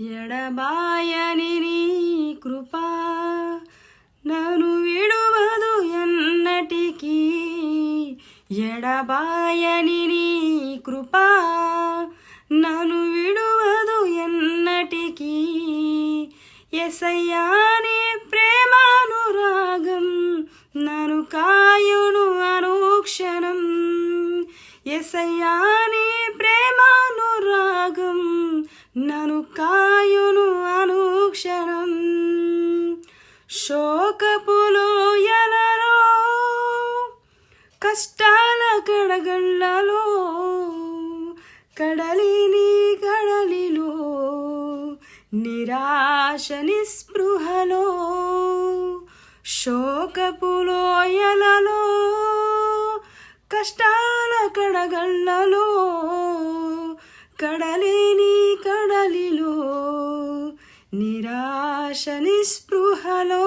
ఎడబాయని నీ కృపా నన్ను విడువదు ఎన్నటికీ. ఎడబాయని నీ కృపా నన్ను విడువదు ఎన్నటికీ. ఎసయ్యాని ప్రేమానురాగం నన్ను కాయును అనుక్షణం. ఎసయ్యాని ప్రేమానురాగం నన్ను కాయును శోకపులోయలలో కష్టాల కడగళ్ళలో కడలిని కడలిలో నిరాశ నిస్పృహలో. శోకపులోయలలో కష్టాల కడగళ్ళలో కడలి శనిస్పృహలో